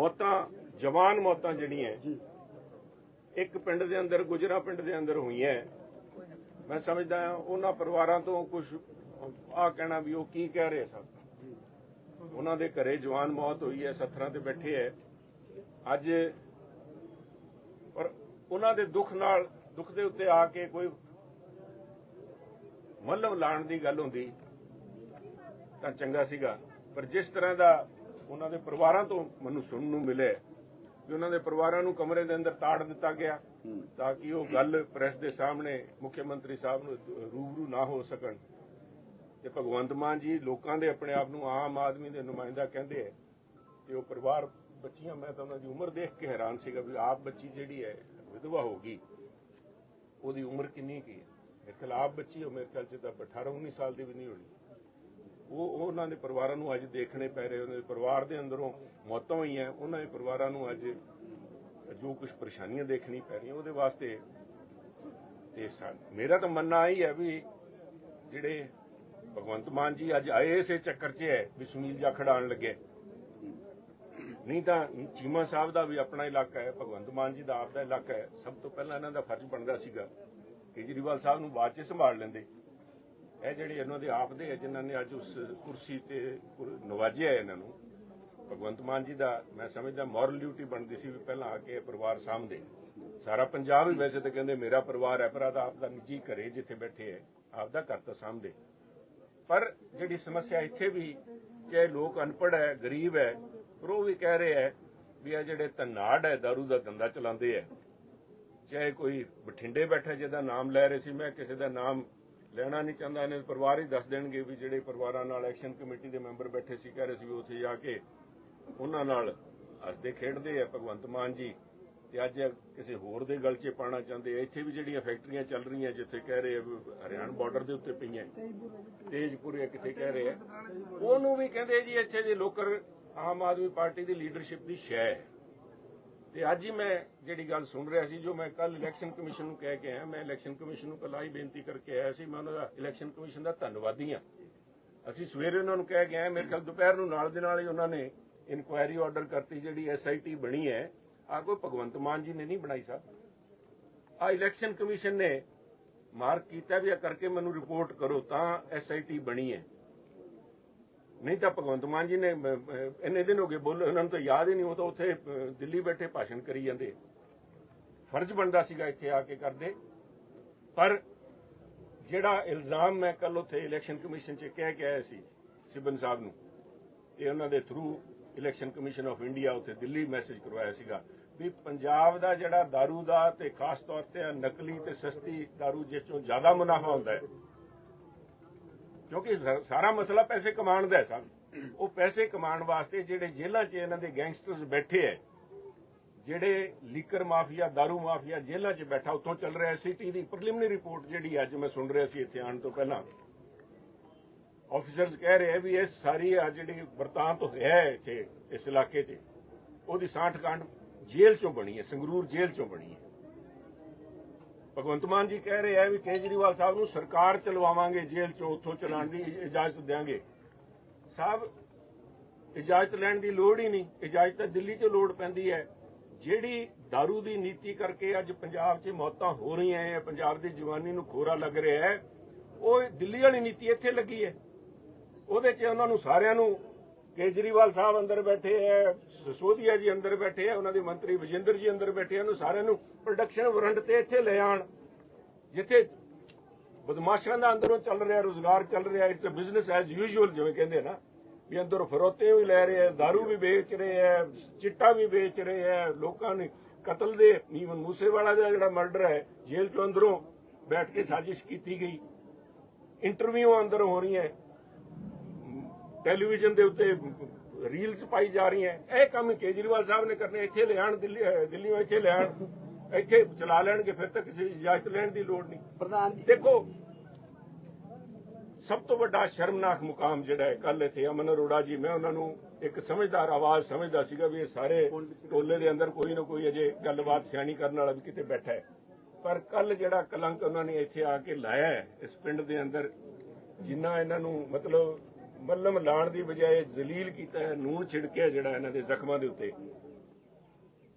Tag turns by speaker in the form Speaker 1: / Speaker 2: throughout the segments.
Speaker 1: ਮੌਤਾਂ ਜਵਾਨ ਮੌਤਾਂ ਜਿਹੜੀਆਂ ਇੱਕ ਪਿੰਡ ਦੇ ਅੰਦਰ ਗੁਜਰਾ ਪਿੰਡ ਦੇ ਅੰਦਰ ਹੋਈਆਂ। ਮੈਂ ਸਮਝਦਾ ਹਾਂ ਉਹਨਾਂ ਪਰਿਵਾਰਾਂ ਤੋਂ ਕੁਝ ਆ ਕਹਿਣਾ ਵੀ ਉਹ ਕੀ ਕਹਿ ਰਹੇ ਸਨ। ਉਹਨਾਂ ਦੇ ਘਰੇ ਜਵਾਨ ਮੌਤ ਹੋਈ ਹੈ ਸੱਥਰਾਂ ਤੇ ਬੈਠੇ ਹੈ। ਅੱਜ ਪਰ ਉਹਨਾਂ ਦੇ ਦੁੱਖ ਨਾਲ ਦੁੱਖ ਦੇ ਉੱਤੇ ਆ ਕੇ ਕੋਈ ਮੱਲਮ ਲਾਣ ਦੀ ਗੱਲ ਹੁੰਦੀ ਤਾਂ ਚੰਗਾ ਸੀਗਾ। ਪਰ ਜਿਸ ਤਰ੍ਹਾਂ ਦਾ ਉਹਨਾਂ ਦੇ ਪਰਿਵਾਰਾਂ ਤੋਂ ਮੈਨੂੰ ਸੁਣਨ ਨੂੰ ਮਿਲਿਆ ਕਿ ਉਹਨਾਂ ਦੇ ਪਰਿਵਾਰਾਂ ਨੂੰ ਕਮਰੇ ਦੇ ਅੰਦਰ ਤਾੜ ਦਿੱਤਾ ਗਿਆ ਤਾਂ ਕਿ ਉਹ ਗੱਲ ਪ੍ਰੈਸ ਦੇ ਸਾਹਮਣੇ ਮੁੱਖ ਮੰਤਰੀ ਸਾਹਿਬ ਨੂੰ ਰੂਬਰੂ ਨਾ ਹੋ ਸਕਣ। ਤੇ ਭਗਵੰਤ ਮਾਨ ਜੀ ਲੋਕਾਂ ਦੇ ਆਪਣੇ ਆਪ ਨੂੰ ਆਮ ਆਦਮੀ ਦੇ ਨੁਮਾਇੰਦਾ ਕਹਿੰਦੇ ਆ ਤੇ ਉਹ ਪਰਿਵਾਰ ਬੱਚੀਆਂ ਮੈਂ ਤਾਂ ਉਹਨਾਂ ਦੀ ਉਮਰ ਦੇਖ ਕੇ ਹੈਰਾਨ ਸੀਗਾ ਵੀ ਆਪ ਬੱਚੀ ਜਿਹੜੀ ਹੈ ਵਿਧਵਾ ਹੋ ਗਈ ਉਹਦੀ ਉਮਰ ਕਿੰਨੀ ਕੀ ਹੈ? ਮੇਰੇ ਬੱਚੀ ਹੋ ਮੇਰੇ ਖਿਆਲ ਚ ਤਾਂ 18 19 ਸਾਲ ਦੀ ਵੀ ਨਹੀਂ ਹੋਣੀ। ਉਹ ਉਹਨਾਂ ਦੇ ਪਰਿਵਾਰਾਂ ਨੂੰ ਅੱਜ ਦੇਖਣੇ ਪੈ ਰਹੇ, ਉਹਨਾਂ ਦੇ ਪਰਿਵਾਰ ਦੇ ਅੰਦਰੋਂ ਮੌਤਾਂ ਹੋਈਆਂ, ਉਹਨਾਂ ਦੇ ਪਰਿਵਾਰਾਂ ਨੂੰ ਅੱਜ ਜੋ ਕੁਝ ਪਰੇਸ਼ਾਨੀਆਂ ਦੇਖਣੀ ਪੈ ਰਹੀਆਂ, ਉਹਦੇ ਵਾਸਤੇ ਤੇ ਮੇਰਾ ਤਾਂ ਮੰਨਣਾ ਹੀ ਹੈ ਵੀ ਜਿਹੜੇ ਭਗਵੰਤ ਮਾਨ ਜੀ ਅੱਜ ਆਏ ਇਸੇ ਚੱਕਰ 'ਚ ਹੈ ਵੀ ਸੁਨੀਲ ਜਾਖੜ ਆਉਣ ਲੱਗੇ। ਨਹੀਂ ਤਾਂ ਚੀਮਾ ਸਾਹਿਬ ਦਾ ਵੀ ਆਪਣਾ ਇਲਾਕਾ ਹੈ, ਭਗਵੰਤ ਮਾਨ ਜੀ ਦਾ ਆਪਦਾ ਇਲਾਕਾ ਹੈ, ਸਭ ਤੋਂ ਪਹਿਲਾਂ ਇਹਨਾਂ ਦਾ ਫਰਜ਼ ਬਣਦਾ ਸੀਗਾ ਕੇਜਰੀਵਾਲ ਸਾਹਿਬ ਨੂੰ ਬਾਅਦ 'ਚ ਸੰਭਾਲ ਲੈਂਦੇ। ਇਹ ਜਿਹੜੇ ਇਹਨਾਂ ਦੇ ਆਪ ਦੇ ਹੈ, ਜਿਨ੍ਹਾਂ ਨੇ ਅੱਜ ਉਸ ਕੁਰਸੀ ਤੇ ਕੁਰ- ਨਵਾਜਿਆ ਇਹਨਾਂ ਨੂੰ, ਭਗਵੰਤ ਮਾਨ ਜੀ ਦਾ, ਮੈਂ ਸਮਝਦਾ ਮੋਰਲ ਡਿਊਟੀ ਬਣਦੀ ਸੀ ਵੀ ਪਹਿਲਾਂ ਆ ਕੇ ਪਰਿਵਾਰ ਸਾਹਮਣੇ ਸਾਰਾ ਪੰਜਾਬ ਹੀ ਵੈਸੇ ਤਾਂ ਕਹਿੰਦੇ ਮੇਰਾ ਪਰਿਵਾਰ ਹੈ, ਪਰ ਆਦਾ ਆਪਦਾ ਨਿੱਜੀ ਘਰੇ ਜਿੱਥੇ ਬੈਠੇ ਹੈ, ਆਪ ਦਾ ਘਰ ਤਾਂ ਸਾਹਮਣੇ ਪਰ ਜਿਹੜੀ ਸਮੱਸਿਆ ਇੱਥੇ ਵੀ, ਚਾਹੇ ਲੋਕ ਅਨਪੜ ਹੈ, ਗਰੀਬ ਹੈ, ਪਰ ਉਹ ਵੀ ਕਹਿ ਰਹੇ ਹੈ ਵੀ ਇਹ ਜਿਹੜੇ ਧਨਾੜ ਹੈ, ਦਾਰੂ ਦਾ ਧੰਦਾ ਚਲਾਉਂਦੇ ਹੈ। ਚਾਹੇ ਕੋਈ ਬਠਿੰਡੇ ਬੈਠਾ ਜਿਹਦਾ ਨਾਮ ਲੈ ਰਹੇ ਸੀ, ਮੈਂ ਕਿਸੇ ਦਾ ਨਾਮ ਲੈਣਾ ਨਹੀਂ ਚਾਹੁੰਦਾ, ਇਹਨਾਂ ਦੇ ਪਰਿਵਾਰ ਹੀ ਦੱਸ ਦੇਣਗੇ ਵੀ ਜਿਹੜੇ ਪਰਿਵਾਰਾਂ ਨਾਲ ਐਕਸ਼ਨ ਕਮੇਟੀ ਦੇ ਮੈਂਬਰ ਬੈਠੇ ਸੀ, ਕਹਿ ਰਹੇ ਸੀ ਵੀ ਉੱਥੇ ਜਾ ਕੇ ਉਹਨਾਂ ਨਾਲ ਹੱਸਦੇ ਖੇਡਦੇ ਆ ਭਗਵੰਤ ਮਾਨ ਜੀ। ਤੇ ਅੱਜ ਕਿਸੇ ਹੋਰ ਦੇ ਗਲ 'ਚ ਪਾਣਾ ਚਾਹੁੰਦੇ ਆ। ਇੱਥੇ ਵੀ ਜਿਹੜੀਆਂ ਫੈਕਟਰੀਆਂ ਚੱਲ ਰਹੀਆਂ ਜਿੱਥੇ ਕਹਿ ਰਹੇ ਆ ਹਰਿਆਣਾ ਬਾਰਡਰ ਦੇ ਉੱਤੇ ਪਈਆਂ। ਤੇਜਪੁਰੇ ਕਿੱਥੇ ਕਹਿ ਰਹੇ ਆ। ਉਹਨੂੰ ਵੀ ਕਹਿੰਦੇ ਜੀ, ਇੱਥੇ ਦੇ ਲੋਕਰ ਆਮ ਆਦਮੀ ਪਾਰਟੀ ਦੀ ਲੀਡਰਸ਼ਿਪ ਦੀ ਸ਼ੈ ਹੈ। ਤੇ ਅੱਜ ਹੀ ਮੈਂ ਜਿਹੜੀ ਗੱਲ ਸੁਣ ਰਿਹਾ ਸੀ, ਜੋ ਮੈਂ ਕੱਲ ਇਲੈਕਸ਼ਨ ਕਮਿਸ਼ਨ ਨੂੰ ਕਹਿ ਕੇ ਆਇਆ, ਮੈਂ ਇਲੈਕਸ਼ਨ ਕਮਿਸ਼ਨ ਨੂੰ ਕੱਲ੍ਹ ਹੀ ਬੇਨਤੀ ਕਰਕੇ ਆਇਆ ਸੀ, ਮੈਂ ਉਹਨਾਂ ਦਾ ਇਲੈਕਸ਼ਨ ਕਮਿਸ਼ਨ ਦਾ ਧੰਨਵਾਦੀ ਹਾਂ। ਅਸੀਂ ਸਵੇਰੇ ਉਹਨਾਂ ਨੂੰ ਕਹਿ ਕੇ ਆਏ, ਮੇਰੇ ਕੱਲ ਦੁਪਹਿਰ ਨੂੰ ਨਾਲ ਦੇ ਨਾਲ ਹੀ ਉਹਨਾਂ ਨੇ ਇਨਕੁਆਇਰੀ ਆਰਡਰ ਕਰਤੀ, ਜਿਹੜੀ ਐਸਆਈਟੀ ਬਣੀ ਹੈ। ਆ ਕੋਈ ਭਗਵੰਤ ਮਾਨ ਜੀ ਨੇ ਨਹੀਂ ਬਣਾਈ ਸਾਹਿਬ ਆ ਇਲੈਕਸ਼ਨ ਕਮਿਸ਼ਨ ਨੇ ਮਾਰਕ ਕੀਤਾ ਵੀ ਇਹ ਕਰਕੇ ਮੈਨੂੰ ਰਿਪੋਰਟ ਕਰੋ, ਤਾਂ ਐਸਆਈਟੀ ਬਣੀ ਹੈ। ਨਹੀਂ ਤਾਂ ਭਗਵੰਤ ਮਾਨ ਜੀ ਨੇ ਅਹ, ਅਹ, ਇੰਨੇ ਦਿਨ ਹੋ ਗਏ ਬੋਲ ਉਹਨਾਂ ਨੂੰ ਤਾਂ ਯਾਦ ਹੀ ਨਹੀਂ ਉਹ ਤਾਂ ਉੱਥੇ ਅਹ, ਦਿੱਲੀ ਬੈਠੇ ਭਾਸ਼ਣ ਕਰੀ ਜਾਂਦੇ ਫਰਜ਼ ਬਣਦਾ ਸੀਗਾ ਇੱਥੇ ਆ ਕੇ ਕਰਦੇ ਪਰ ਜਿਹੜਾ ਇਲਜ਼ਾਮ ਮੈਂ ਕੱਲ ਉੱਥੇ ਇਲੈਕਸ਼ਨ ਕਮਿਸ਼ਨ 'ਚ ਕਹਿ ਕੇ ਆਇਆ ਸੀ ਸਿਬਨ ਸਾਹਿਬ ਨੂੰ ਇਹ ਉਹਨਾਂ ਦੇ through election commission of India ਉੱਥੇ ਦਿੱਲੀ ਮੈਸੇਜ ਕਰਵਾਇਆ ਸੀਗਾ ਵੀ ਪੰਜਾਬ ਦਾ ਜਿਹੜਾ दारू ਦਾ ਤੇ ਖਾਸ ਤੌਰ ਤੇ ਆਹ ਨਕਲੀ ਤੇ ਸਸਤੀ दारू ਜਿਸ ਚੋਂ ਜ਼ਿਆਦਾ ਮੁਨਾਫਾ ਹੁੰਦਾ ਹੈ ਕਿਉਂਕਿ ਸਾਰਾ ਮਸਲਾ ਪੈਸੇ ਕਮਾਉਣ ਦਾ ਹੈ ਸਭ। ਉਹ ਪੈਸੇ ਕਮਾਉਣ ਵਾਸਤੇ ਜਿਹੜੇ ਜੇਲ੍ਹਾਂ 'ਚ ਇਹਨਾਂ ਦੇ ਗੈਂਗਸਟਰਸ ਬੈਠੇ ਐ, ਜਿਹੜੇ ਲੀਕਰ ਮਾਫੀਆ दारू ਮਾਫੀਆ ਜੇਲ੍ਹਾਂ 'ਚ ਬੈਠਾ, ਉੱਥੋਂ ਚੱਲ ਰਿਹਾ ਸਿਟੀ ਦੀ ਪ੍ਰੀਲਿਮਿਨਰੀ ਰਿਪੋਰਟ ਜਿਹੜੀ ਅੱਜ ਮੈਂ ਸੁਣ ਰਿਹਾ ਸੀ ਇੱਥੇ ਆਉਣ ਤੋਂ ਪਹਿਲਾਂ। ਆਫੀਸਰਸ ਕਹਿ ਰਹੇ ਵੀ ਇਹ ਸਾਰੀ ਆ ਜਿਹੜੀ ਵਰਤਾਂਤ ਹੋਇਆ ਇੱਥੇ, ਇਸ ਇਲਾਕੇ 'ਚ, ਉਹਦੀ ਸਾਂਠ ਕਾਂਡ ਜੇਲ੍ਹ 'ਚੋਂ ਬਣੀ ਹੈ ਸੰਗਰੂਰ ਜੇਲ੍ਹ 'ਚੋਂ ਬਣੀ ਹੈ ਭਗਵੰਤ ਮਾਨ ਜੀ ਕਹਿ ਰਹੇ ਆ ਵੀ ਕੇਜਰੀਵਾਲ ਸਾਹਿਬ ਨੂੰ ਸਰਕਾਰ ਚਲਵਾਵਾਂਗੇ, ਜੇਲ੍ਹ 'ਚੋਂ ਉੱਥੋਂ ਚਲਾਉਣ ਦੀ ਇਜਾਜ਼ਤ ਦੇਵਾਂਗੇ ਸਾਹਿਬ, ਇਜਾਜ਼ਤ ਲੈਣ ਦੀ ਲੋੜ ਹੀ ਨਹੀਂ। ਇਜਾਜ਼ਤ ਤਾਂ ਦਿੱਲੀ 'ਚ ਲੋੜ ਪੈਂਦੀ ਹੈ। ਜਿਹੜੀ दारू ਦੀ ਨੀਤੀ ਕਰਕੇ ਅੱਜ ਪੰਜਾਬ 'ਚ ਮੌਤਾਂ ਹੋ ਰਹੀਆਂ ਹੈ ਪੰਜਾਬ ਦੀ ਜਵਾਨੀ ਨੂੰ ਖੋਰਾ ਲੱਗ ਰਿਹਾ ਹੈ ਉਹ ਦਿੱਲੀ ਵਾਲੀ ਨੀਤੀ ਇੱਥੇ ਲੱਗੀ ਹੈ ਉਹਦੇ 'ਚ ਉਹਨਾਂ ਨੂੰ ਸਾਰਿਆਂ ਨੂੰ ਕੇਜਰੀਵਾਲ ਸਾਹਿਬ ਅੰਦਰ ਬੈਠੇ ਹੈ ਸਸੋਦੀਆ ਜੀ ਅੰਦਰ ਬੈਠੇ ਹੈ ਉਹਨਾਂ ਦੇ ਮੰਤਰੀ ਵਿਜੇਂਦਰ ਜੀ ਅੰਦਰ ਬੈਠੇ ਹਨ ਸਾਰਿਆਂ ਨੂੰ ਪ੍ਰੋਡਕਸ਼ਨ ਵਾਰੰਟ ਤੇ ਇੱਥੇ ਲੈ ਆਣ ਜਿੱਥੇ ਬਦਮਾਸ਼ਾਂ ਦਾ ਅੰਦਰੋਂ ਚੱਲ ਰਿਹਾ, ਰੋਜ਼ਗਾਰ ਚੱਲ ਰਿਹਾ it's a business as usual ਜਿਵੇਂ ਕਹਿੰਦੇ ਨਾ, ਵੀ ਅੰਦਰ ਫਰੋਤੇ ਵੀ ਲੈ ਰਹੇ ਆ दारू ਵੀ ਵੇਚ ਰਹੇ ਆ ਚਿੱਟਾ ਵੀ ਵੇਚ ਰਹੇ ਆ ਲੋਕਾਂ ਨੇ ਕਤਲ ਦੇ ਨੀਵਨ ਮੂਸੇਵਾਲਾ ਦਾ ਜਿਹੜਾ ਮਰਡਰ ਹੈ ਜੇਲ੍ਹ ਤੋਂ ਅੰਦਰੋਂ ਬੈਠ ਕੇ ਸਾਜ਼ਿਸ਼ ਕੀਤੀ ਗਈ। ਇੰਟਰਵਿਊ ਅੰਦਰ ਹੋ ਰਹੀਆਂ ਟੈਲੀਵਿਜ਼ਨ ਦੇ ਉੱਤੇ ਰੀਲਸ ਪਾਈ ਜਾ ਰਹੀਆਂ। ਇਹ ਕੰਮ ਕੇਜਰੀਵਾਲ ਸਾਹਿਬ ਨੇ ਕਰਨੇ ਇੱਥੇ ਲਿਆਣ ਦਿੱਲੀ ਦਿੱਲੀੋਂ ਇੱਥੇ ਲਿਆਣ ਇੱਥੇ ਚਲਾ ਲੈਣਗੇ ਫਿਰ ਤਾਂ ਕਿਸੇ ਇਜਾਜ਼ਤ ਲੈਣ ਦੀ ਲੋੜ ਨਹੀਂ।
Speaker 2: ਪ੍ਰਧਾਨ ਜੀ।
Speaker 1: ਦੇਖੋ ਸਭ ਤੋਂ ਵੱਡਾ ਸ਼ਰਮਨਾਕ ਮੁਕਾਮ ਜਿਹੜਾ ਹੈ ਕੱਲ ਇੱਥੇ ਅਮਨ ਅਰੋੜਾ ਜੀ ਮੈਂ ਉਹਨਾਂ ਨੂੰ ਇੱਕ ਸਮਝਦਾਰ ਆਵਾਜ਼ ਸਮਝਦਾ ਸੀਗਾ ਵੀ ਇਹ ਸਾਰੇ ਟੋਲੇ ਦੇ ਅੰਦਰ ਕੋਈ ਨਾ ਕੋਈ ਅਜੇ ਗੱਲਬਾਤ ਸਿਆਣੀ ਕਰਨ ਵਾਲਾ ਵੀ ਕਿਤੇ ਬੈਠਾ ਹੈ। ਪਰ ਕੱਲ ਜਿਹੜਾ ਕਲੰਕ ਉਹਨਾਂ ਨੇ ਇੱਥੇ ਆ ਕੇ ਲਾਇਆ ਹੈ ਇਸ ਪਿੰਡ ਦੇ ਅੰਦਰ ਜਿੰਨਾ ਇਹਨਾਂ ਨੂੰ ਮਤਲਬ ਮੱਲਮ ਲਾਣ ਦੀ ਬਜਾਏ ਜ਼ਲੀਲ ਕੀਤਾ ਹੈ ਨੂਨ ਛਿੜਕਿਆ ਜਿਹੜਾ ਇਹਨਾਂ ਦੇ ਜ਼ਖਮਾਂ ਦੇ ਉੱਤੇ।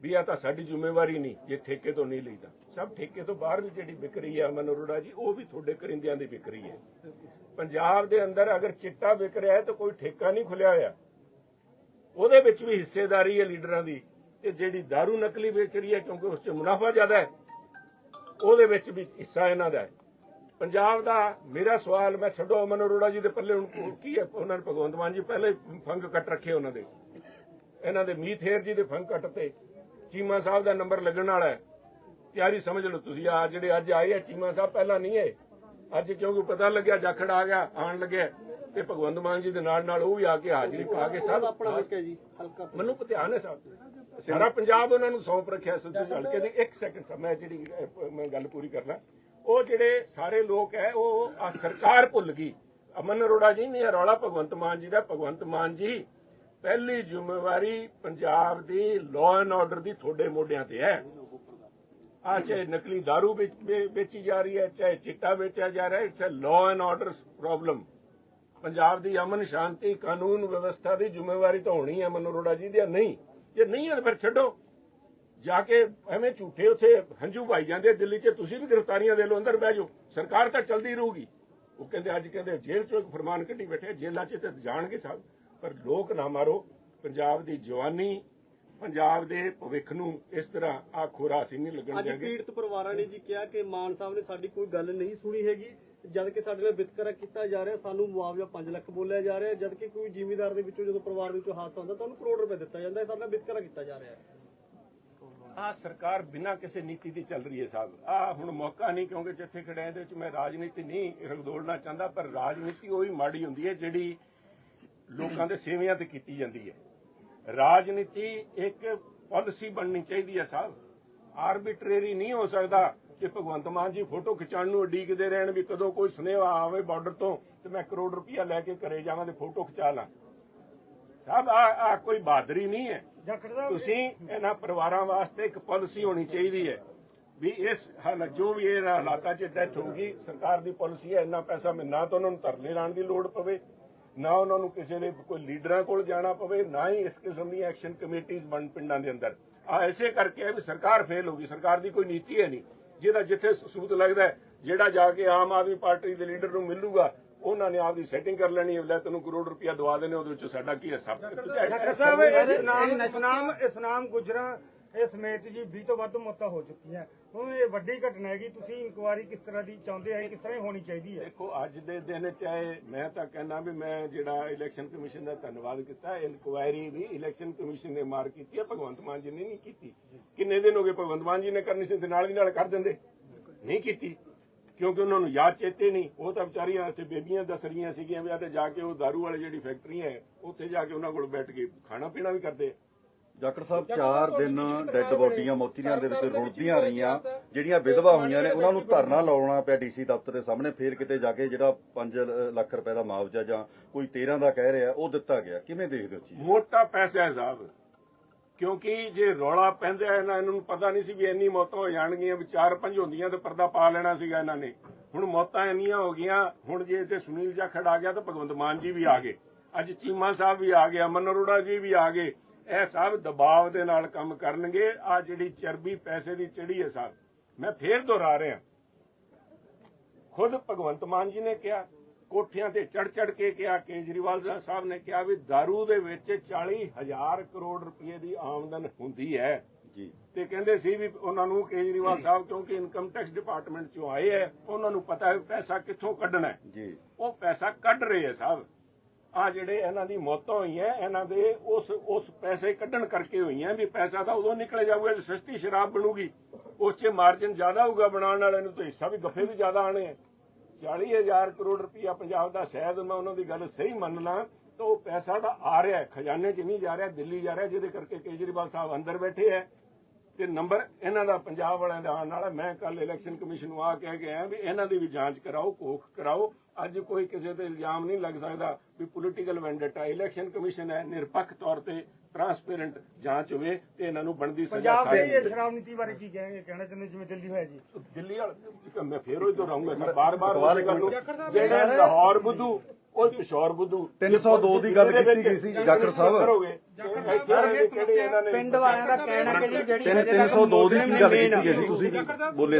Speaker 1: ਵੀ ਆ ਤਾਂ ਸਾਡੀ ਜ਼ਿੰਮੇਵਾਰੀ ਨਹੀਂ, ਜੇ ਠੇਕੇ ਤੋਂ ਨਹੀਂ ਲਈਦਾ। ਸਭ ਠੇਕੇ ਤੋਂ ਬਾਹਰ ਵੀ ਜਿਹੜੀ ਵਿਕ ਰਹੀ ਹੈ, ਅਮਨ ਅਰੋੜਾ ਜੀ, ਉਹ ਵੀ ਤੁਹਾਡੇ ਕਰਿੰਦਿਆਂ ਦੀ ਵਿਕ ਰਹੀ ਹੈ। ਪੰਜਾਬ ਦੇ ਅੰਦਰ ਅਗਰ ਚਿੱਟਾ ਵਿਕ ਰਿਹਾ ਹੈ, ਤਾਂ ਕੋਈ ਠੇਕਾ ਨਹੀਂ ਖੁੱਲਿਆ ਹੋਇਆ। ਉਹਦੇ ਵਿੱਚ ਵੀ ਹਿੱਸੇਦਾਰੀ ਹੈ ਲੀਡਰਾਂ ਦੀ, ਤੇ ਜਿਹੜੀ दारू ਨਕਲੀ ਵੇਚ ਰਹੀ ਹੈ, ਕਿਉਂਕਿ ਉਸ 'ਚ ਮੁਨਾਫਾ ਜ਼ਿਆਦਾ ਹੈ, ਉਹਦੇ ਵਿੱਚ ਵੀ ਹਿੱਸਾ ਇਹਨਾਂ ਦਾ ਹੈ। ਪੰਜਾਬ ਦਾ ਮੇਰਾ ਸਵਾਲ ਮੈਂ ਛੱਡੋ ਅਮਨ ਅਰੋੜਾ ਜੀ ਦੇ ਪੱਲੇ ਹੁਣ ਕੀ ਹੈ? ਉਹਨਾਂ ਨੇ ਭਗਵੰਤ ਮਾਨ ਜੀ ਪਹਿਲੇ ਫੰਗ ਕੱਟ ਰੱਖੇ ਉਹਨਾਂ ਦੇ। ਇਹਨਾਂ ਦੇ ਮੀਥੇਰ ਜੀ ਦੇ ਫੰਗ ਕੱਟ ਤੇ ਚੀਮਾ ਸਾਹਿਬ ਦਾ ਨੰਬਰ ਲੱਗਣ ਵਾਲਾ ਹੈ। ਤਿਆਰੀ ਸਮਝ ਲਓ ਤੁਸੀਂ ਆ ਜਿਹੜੇ ਅੱਜ ਆਏ ਆ ਚੀਮਾ ਸਾਹਿਬ ਪਹਿਲਾਂ ਨਹੀਂ ਆਏ। ਅੱਜ ਕਿਉਂਕਿ ਪਤਾ ਲੱਗਿਆ ਜਾਖੜ ਆ ਗਿਆ ਆਣ ਲੱਗਿਆ। ਤੇ ਭਗਵੰਤ ਮਾਨ ਜੀ ਦੇ ਨਾਲ ਨਾਲ ਉਹ ਵੀ ਆ ਕੇ ਹਾਜ਼ਰੀ ਪਾ ਕੇ ਸਭ
Speaker 2: ਆਪਣਾ ਹਲਕਾ ਜੀ ਹਲਕਾ
Speaker 1: ਮੈਨੂੰ ਧਿਆਨ ਹੈ ਸਾਹਿਬ ਸਾਰਾ ਪੰਜਾਬ ਉਹਨਾਂ ਨੂੰ ਸੌਂਪ ਰੱਖਿਆ ਸੰਸਦ ਹਲਕੇ ਦੇ ਇੱਕ ਸੈਕਿੰਡ ਸਰ ਮੈਂ ਜਿਹੜੀ ਮੈਂ ਗੱਲ ਪੂਰੀ ਕਰਨਾ। ਉਹ ਜਿਹੜੇ ਸਾਰੇ ਲੋਕ ਹੈ, ਉਹ ਆ ਸਰਕਾਰ ਭੁੱਲ ਗਈ। ਅਮਨ ਅਰੋੜਾ ਜੀ ਨੇ ਰੌਲਾ ਭਗਵੰਤ ਮਾਨ ਜੀ ਦਾ। ਭਗਵੰਤ ਮਾਨ ਜੀ, ਪਹਿਲੀ ਜ਼ਿੰਮੇਵਾਰੀ ਪੰਜਾਬ ਦੀ ਲਾਅ ਐਂਡ ਆਰਡਰ ਦੀ ਤੁਹਾਡੇ ਮੋਢਿਆਂ ਤੇ ਹੈ। ਆ ਚਾਹੇ ਨਕਲੀ दारू ਵੇਚੀ ਜਾ ਰਹੀ ਹੈ, ਚਾਹੇ ਚਿੱਟਾ ਵੇਚਿਆ ਜਾ ਰਿਹਾ ਹੈ it's a law and order problem Punjab ਦੀ ਅਮਨ ਸ਼ਾਂਤੀ ਕਾਨੂੰਨ ਵਿਵਸਥਾ ਦੀ ਜ਼ਿੰਮੇਵਾਰੀ ਤਾਂ ਹੋਣੀ ਹੈ ਮਨੋਂ ਅਰੋੜਾ ਜੀ ਦੀ ਨਹੀਂ? ਜੇ ਨਹੀਂ ਹੈ ਫਿਰ ਛੱਡੋ। ਜਾ ਕੇ ਐਵੇਂ ਝੂਠੇ ਉਥੇ ਹੰਝੂ ਭਾਈ ਜਾਂਦੇ ਦਿੱਲੀ 'ਚ ਤੁਸੀਂ ਵੀ ਗ੍ਰਿਫਤਾਰੀਆਂ ਦੇ ਲਓ ਅੰਦਰ ਬਹਿ ਜਾਓ। ਸਰਕਾਰ ਤਾਂ ਚਲਦੀ ਰਹੂਗੀ। ਉਹ ਕਹਿੰਦੇ ਅੱਜ ਕਹਿੰਦੇ ਜੇਲ੍ਹ 'ਚੋਂ ਇੱਕ ਫਰਮਾਨ ਕੱਢੀ ਬੈਠੇ ਜੇਲ੍ਹਾਂ 'ਚ ਤੇ ਜਾਣਗੇ ਸਭ ਪਰ ਲੋਕ ਨਾ ਮਾਰੋ। ਪੰਜਾਬ ਦੀ ਜਵਾਨੀ ਪੰਜਾਬ ਦੇ ਭਵਿੱਖ ਨੂੰ ਇਸ ਤਰ੍ਹਾਂ ਆ ਖੋਰਾ ਅਸੀਂ ਨਹੀਂ ਲੱਗਣ
Speaker 2: ਅੱਜ
Speaker 1: ਦੇਵਾਂਗੇ
Speaker 2: ਪੀੜਤ ਪਰਿਵਾਰਾਂ ਨੇ ਜੀ ਕਿਹਾ ਕਿ ਮਾਨ ਸਾਹਿਬ ਨੇ ਸਾਡੀ ਕੋਈ ਗੱਲ ਨਹੀਂ ਸੁਣੀ ਹੈਗੀ। ਜਦ ਕਿ ਸਾਡੇ ਨਾਲ ਵਿਤਕਰਾ ਕੀਤਾ ਜਾ ਰਿਹਾ ਸਾਨੂੰ ਮੁਆਵਜ਼ਾ 5 ਲੱਖ ਬੋਲਿਆ ਜਾ ਰਿਹਾ ਜਦ ਕਿ ਕੋਈ ਜ਼ਿਮੀਦਾਰ ਦੇ ਵਿੱਚੋਂ ਜਦੋਂ ਪਰਿਵਾਰ ਦੇ ਵਿੱਚੋਂ ਹਾਦਸਾ ਹੁੰਦਾ ਤਾਂ ਉਹਨੂੰ ਕਰੋੜ ਰੁਪਏ ਦਿੱਤਾ ਜਾਂਦਾ ਹੈ ਸਾਡੇ ਨਾਲ ਵਿਤਕਰਾ ਕੀਤਾ ਜਾ ਰਿਹਾ ਹੈ।
Speaker 1: ਆ ਸਰਕਾਰ ਬਿਨਾਂ ਕਿਸੇ ਨੀਤੀ ਦੀ ਚੱਲ ਰਹੀ ਹੈ ਸਾਹਿਬ। ਆ ਹੁਣ ਮੌਕਾ ਨਹੀਂ ਕਿਉਂਕਿ ਜਿੱਥੇ ਖੜੇ ਹਾਂ ਇਹਦੇ ਵਿੱਚ ਮੈਂ ਰਾਜਨੀਤੀ ਨਹੀਂ ਰਗਦੋੜਨਾ ਚਾਹੁੰਦਾ, ਪਰ ਰਾਜਨੀਤੀ ਉਹੀ ਮਾੜੀ ਹੁੰਦੀ ਹੈ ਜਿਹੜੀ ਲੋਕਾਂ ਦੇ ਸੇਵਿਆਂ ਤੇ ਕੀਤੀ ਜਾਂਦੀ ਹੈ। ਰਾਜਨੀਤੀ ਇੱਕ ਪਾਲਿਸੀ ਬਣਨੀ ਚਾਹੀਦੀ ਹੈ ਸਾਹਿਬ। ਆਰਬਿਟਰੇਰੀ ਨਹੀਂ ਹੋ ਸਕਦਾ ਕਿ ਭਗਵੰਤ ਮਾਨ ਜੀ ਫੋਟੋ ਖਿਚਾਉਣ ਨੂੰ ਉਡੀਕਦੇ ਰਹਿਣ ਵੀ ਕਦੋਂ ਕੋਈ ਸੁਨੇਹਾ ਆਵੇ ਬਾਰਡਰ ਤੋਂ ਤੇ ਮੈਂ ਕਰੋੜ ਰੁਪਇਆ ਲੈ ਕੇ ਘਰੇ ਜਾਵਾਂ ਤੇ ਫੋਟੋ ਖਿਚਾ ਲਾਂ। ਸਾਹਿਬ, ਆ ਆ ਕੋਈ ਬਹਾਦਰੀ ਨਹੀਂ ਹੈ। ਤੁਸੀਂ ਇਹਨਾਂ ਪਰਿਵਾਰਾਂ ਵਾਸਤੇ ਇੱਕ ਪਾਲਿਸੀ ਹੋਣੀ ਚਾਹੀਦੀ ਹੈ ਵੀ ਇਸ ਹਾਲਤ ਜੋ ਵੀ ਇਹ ਹਾਲਾਤਾਂ 'ਚ ਡੈਥ ਹੋਊਗੀ ਸਰਕਾਰ ਦੀ ਪਾਲਿਸੀ ਹੈ, ਇੰਨਾ ਪੈਸਾ ਮੈਂ ਤਾਂ ਉਹਨਾਂ ਨੂੰ ਧਰਨੇ ਲਾਉਣ ਦੀ ਲੋੜ ਪਵੇ, ਨਾ ਉਹਨਾਂ ਨੂੰ ਕਿਸੇ ਦੇ ਕੋਈ ਲੀਡਰਾਂ ਕੋਲ ਜਾਣਾ ਪਵੇ, ਨਾ ਹੀ ਇਸ ਕਿਸਮ ਦੀਆਂ ਐਕਸ਼ਨ ਕਮੇਟੀਆਂ ਬਣ ਪਿੰਡਾਂ ਦੇ ਅੰਦਰ। ਆ ਐਸੇ ਕਰਕੇ ਹੈ ਵੀ ਸਰਕਾਰ ਫੇਲ ਹੋ ਗਈ, ਸਰਕਾਰ ਦੀ ਕੋਈ ਨੀਤੀ ਹੈ ਨਹੀਂ, ਜਿਹਦਾ ਜਿੱਥੇ ਸੂਤ ਲੱਗਦਾ ਜਿਹੜਾ ਜਾ ਕੇ ਆਮ ਆਦਮੀ ਪਾਰਟੀ ਦੇ ਲੀਡਰ ਨੂੰ ਮਿਲੂਗਾ ਉਹਨਾਂ ਨੇ ਆਪਦੀ ਸੈਟਿੰਗ ਕਰ ਲੈਣੀ ਹੈ ਲੈ ਤੈਨੂੰ ਕਰੋੜ ਰੁਪਇਆ ਦਵਾ ਦੇਣੇ ਉਹਦੇ ਵਿੱਚ ਸਾਡਾ ਕੀ ਹਿੱਸਾ
Speaker 3: ਸਾਹਿਬ ਇਸਨਾਮ ਇਸਨਾਮ ਗੁਜਰਾਂ ਇਹ ਸਮੇਤ ਜੀ 20 ਤੋਂ ਵੱਧ ਮੌਤਾਂ ਹੋ ਚੁੱਕੀਆਂ। ਹੁਣ ਇਹ ਵੱਡੀ ਘਟਨਾ ਹੈਗੀ ਤੁਸੀਂ ਇਨਕੁਆਇਰੀ ਕਿਸ ਤਰ੍ਹਾਂ ਦੀ ਚਾਹੁੰਦੇ ਹੈ ਕਿਸ ਤਰ੍ਹਾਂ ਹੋਣੀ ਚਾਹੀਦੀ ਹੈ?
Speaker 1: ਦੇਖੋ ਅੱਜ ਦੇ ਦਿਨ ਚਾਹੇ ਮੈਂ ਤਾਂ ਕਹਿੰਦਾ ਵੀ ਮੈਂ ਜਿਹੜਾ ਇਲੈਕਸ਼ਨ ਕਮਿਸ਼ਨ ਦਾ ਧੰਨਵਾਦ ਕੀਤਾ ਇਨਕੁਆਇਰੀ ਵੀ ਇਲੈਕਸ਼ਨ ਕਮਿਸ਼ਨ ਨੇ ਮਾਰ ਕੀਤੀ ਹੈ ਭਗਵੰਤ ਮਾਨ ਜੀ ਨੇ ਨਹੀਂ ਕੀਤੀ। ਕਿੰਨੇ ਦਿਨ ਹੋ ਗਏ ਭਗਵੰਤ ਮਾਨ ਜੀ ਨੇ ਕਰਨੀ ਸੀ ਤੇ ਨਾਲ ਦੀ ਨਾਲ ਕਰ ਦਿੰਦੇ। ਨਹੀਂ ਕੀਤੀ। ਕਿਉਂਕਿ ਉਹਨਾਂ ਨੂੰ ਯਾਦ ਚੇਤੇ ਨਹੀਂ। ਉਹ ਤਾਂ ਵਿਚਾਰੀਆਂ ਇੱਥੇ ਬੇਬੀਆਂ ਦੱਸ ਰਹੀਆਂ ਸੀਗੀਆਂ ਵੀ ਆ ਤੇ ਜਾ ਕੇ ਉਹ दारू ਵਾਲੀ ਜਿਹੜੀ ਫੈਕਟਰੀ ਹੈ ਉੱਥੇ ਜਾ ਕੇ ਉਹਨਾਂ ਕੋਲ ਬੈਠ ਕੇ ਖਾਣਾ ਪੀਣਾ ਵੀ ਕਰਦੇ।
Speaker 4: ਜਾਖੜ ਸਾਹਿਬ 4 ਦਿਨ ਡੈੱਡ ਬੋਡੀਆਂ ਮੋਤੀਆਂ ਦੇ ਵਿੱਚ ਰੁਲਦੀਆਂ ਰਹੀਆਂ ਜਿਹੜੀਆਂ ਵਿਧਵਾ ਹੋਈਆਂ ਨੇ ਉਹਨਾਂ ਨੂੰ ਧਰਨਾ ਲਾਉਣਾ ਪਿਆ ਡੀਸੀ ਦਫ਼ਤਰ ਦੇ ਸਾਹਮਣੇ ਫੇਰ ਕਿਤੇ ਜਾ ਕੇ ਜਿਹੜਾ 5 ਲੱਖ ਰੁਪਏ ਦਾ ਮੁਆਵਜ਼ਾ ਜਾਂ ਕੋਈ 13 ਦਾ ਕਹਿ ਰਿਹਾ ਉਹ ਦਿੱਤਾ ਗਿਆ। ਕਿਵੇਂ ਦੇਖਦੇ ਹੋ ਚੀਜ਼
Speaker 1: ਮੋਟਾ ਪੈਸਾ ਹੈ ਸਾਹਿਬ ਕਿਉਂਕਿ ਜੇ ਰੌਲਾ ਪੈਂਦਾ ਹੈ, ਇਹਨਾਂ ਨੂੰ ਪਤਾ ਨਹੀਂ ਸੀ ਵੀ ਇੰਨੀ ਮੌਤਾਂ ਹੋ ਜਾਣਗੀਆਂ, ਵੀ ਚਾਰ ਪੰਜ ਹੁੰਦੀਆਂ ਤੇ ਪਰਦਾ ਪਾ ਲੈਣਾ ਸੀਗਾ ਇਹਨਾਂ ਨੇ। ਹੁਣ ਮੌਤਾਂ ਇੰਨੀਆਂ ਹੋ ਗਈਆਂ, ਹੁਣ ਜੇ ਤੇ ਸੁਨੀਲ ਜਾਖੜ ਆ ਗਿਆ ਤਾਂ ਭਗਵੰਤ ਮਾਨ ਜੀ ਵੀ ਆ ਗਏ। ਅੱਜ ਚੀਮਾ ਸਾਹਿਬ ਵੀ ਆ ਗਏ, ਅਮਨ ਅਰੋੜਾ ਜੀ ਵੀ ਆ ਗਏ। ਇਹ ਸਭ ਦਬਾਅ ਦੇ ਨਾਲ ਕੰਮ ਕਰਨਗੇ। ਆ ਜਿਹੜੀ ਚਰਬੀ, ਪੈਸੇ ਦੀ ਚੜੀ ਹੈ ਸਾਹਿਬ ਮੈਂ ਫੇਰ ਦੁਹਰਾ ਰਿਹਾ। ਖੁਦ ਭਗਵੰਤ ਮਾਨ ਜੀ ਨੇ ਕਿਹਾ ਕੋਠਿਆਂ ਤੇ ਚੜ ਚੜ ਕੇ ਕਿਹਾ ਕੇਜਰੀਵਾਲ ਸਾਹਿਬ ਨੇ ਕਿਹਾ ਵੀ दारू ਦੇ ਵਿੱਚ 40000 ਕਰੋੜ ਰੁਪਏ ਦੀ ਆਮਦਨ ਹੁੰਦੀ ਹੈ।
Speaker 4: ਜੀ।
Speaker 1: ਤੇ ਕਹਿੰਦੇ ਸੀ ਵੀ ਉਹਨਾਂ ਨੂੰ ਕੇਜਰੀਵਾਲ ਸਾਹਿਬ ਕਿਉਂਕਿ ਇਨਕਮ ਟੈਕਸ ਡਿਪਾਰਟਮੈਂਟ ਚੋਂ ਆਏ ਹੈ ਉਹਨਾਂ ਨੂੰ ਪਤਾ ਹੈ ਪੈਸਾ ਕਿੱਥੋਂ ਕੱਢਣਾ ਹੈ।
Speaker 4: ਜੀ।
Speaker 1: ਉਹ ਪੈਸਾ ਕੱਢ ਰਹੇ ਆ ਸਾਹਿਬ। ਆ ਜਿਹੜੇ ਇਹਨਾਂ ਦੀ ਮੌਤਾਂ ਹੋਈਆਂ ਇਹਨਾਂ ਦੇ ਉਸ ਉਸ ਪੈਸੇ ਕੱਢਣ ਕਰਕੇ ਹੋਈਆਂ ਵੀ ਪੈਸਾ ਤਾਂ ਉਦੋਂ ਨਿਕਲ ਜਾਊਗਾ ਜੇ ਸਸਤੀ ਸ਼ਰਾਬ ਬਣੂਗੀ। ਉਸ 'ਚ ਮਾਰਜਨ ਜ਼ਿਆਦਾ ਹੋਊਗਾ ਬਣਾਉਣ ਵਾਲਿਆਂ ਨੂੰ ਤਾਂ ਹਿੱਸਾ ਵੀ ਗੱਫੇ ਵੀ ਜ਼ਿਆਦਾ ਆਣੇ ਆ 40000 ਕਰੋੜ ਰੁਪਇਆ ਪੰਜਾਬ ਦਾ ਸ਼ਾਇਦ ਮੈਂ ਉਹਨਾਂ ਦੀ ਗੱਲ ਸਹੀ ਮੰਨ ਲਾਂ ਤਾਂ ਉਹ ਪੈਸਾ ਤਾਂ ਆ ਰਿਹਾ ਖਜ਼ਾਨੇ 'ਚ ਨਹੀਂ ਜਾ ਰਿਹਾ, ਦਿੱਲੀ ਜਾ ਰਿਹਾ, ਜਿਹਦੇ ਕਰਕੇ ਕੇਜਰੀਵਾਲ ਸਾਹਿਬ ਅੰਦਰ ਬੈਠੇ ਹੈ। ਤੇ ਨੰਬਰ ਇਹਨਾਂ ਦਾ ਪੰਜਾਬ ਵਾਲਿਆਂ ਦਾ ਆਉਣ ਵਾਲਾ ਮੈਂ ਕੱਲ ਇਲੈਕਸ਼ਨ ਕਮਿਸ਼ਨ ਨੂੰ ਆ ਕਹਿ ਗਿਆ ਵੀ ਇਹਨਾਂ ਦੀ ਵੀ ਜਾਂਚ ਕਰਾਓ ਕੋਖ ਕਰਾਓ। ਅੱਜ ਕੋਈ ਕਿਸੇ ਤੇ ਇਲਜ਼ਾਮ ਨਹੀਂ ਲੱਗ ਸਕਦਾ ਵੀ ਪੋਲੀਟੀਕਲ ਵੈਂਡੇਟਾ ਇਲੈਕਸ਼ਨ ਕਮਿਸ਼ਨ ਹੈ, ਨਿਰਪੱਖ ਤੌਰ ਤੇ ਟਰਾਂਸਪੇਰੈਂਟ ਜਾਂਚ ਹੋਵੇ ਤੇ ਇਹਨਾਂ ਨੂੰ ਬਣਦੀ ਸਜ਼ਾ
Speaker 3: ਪੰਜਾਬ ਦੇ ਇਹ ਸ਼ਰਾਬ ਨੀਤੀ ਬਾਰੇ ਕੀ ਕਹਾਂਗੇ ਕਹਿਣਾ ਚਾਹੁੰਦੇ ਜਿਵੇਂ ਦਿੱਲੀ ਹੋਇਆ ਜੀ।
Speaker 1: ਦਿੱਲੀ ਵਾਲਾ ਮੈਂ ਫੇਰ ਉਹ ਰਹੂੰਗਾ ਸਰ ਬਾਰ-ਬਾਰ ਉਹ ਗੱਲ ਨੂੰ ਜਿਹੜੇ ਲਾਹੌਰ ਬੁੱਧੂ ਉਹ ਪਿਸ਼ੌਰ ਬੁੱਧੂ।
Speaker 4: 302 ਦੀ ਗੱਲ ਕੀਤੀ ਗਈ ਸੀ ਜਾਖੜ ਸਾਹਿਬ।
Speaker 5: ਪਿੰਡ ਵਾਲਿਆਂ ਦਾ ਕਹਿਣਾ ਕਿ ਜਿਹੜੀ
Speaker 4: ਤਿੰਨ 302 ਦੀ ਕੀ ਗੱਲ ਕੀਤੀ ਗਈ ਸੀ ਤੁਸੀਂ ਬੋਲੇ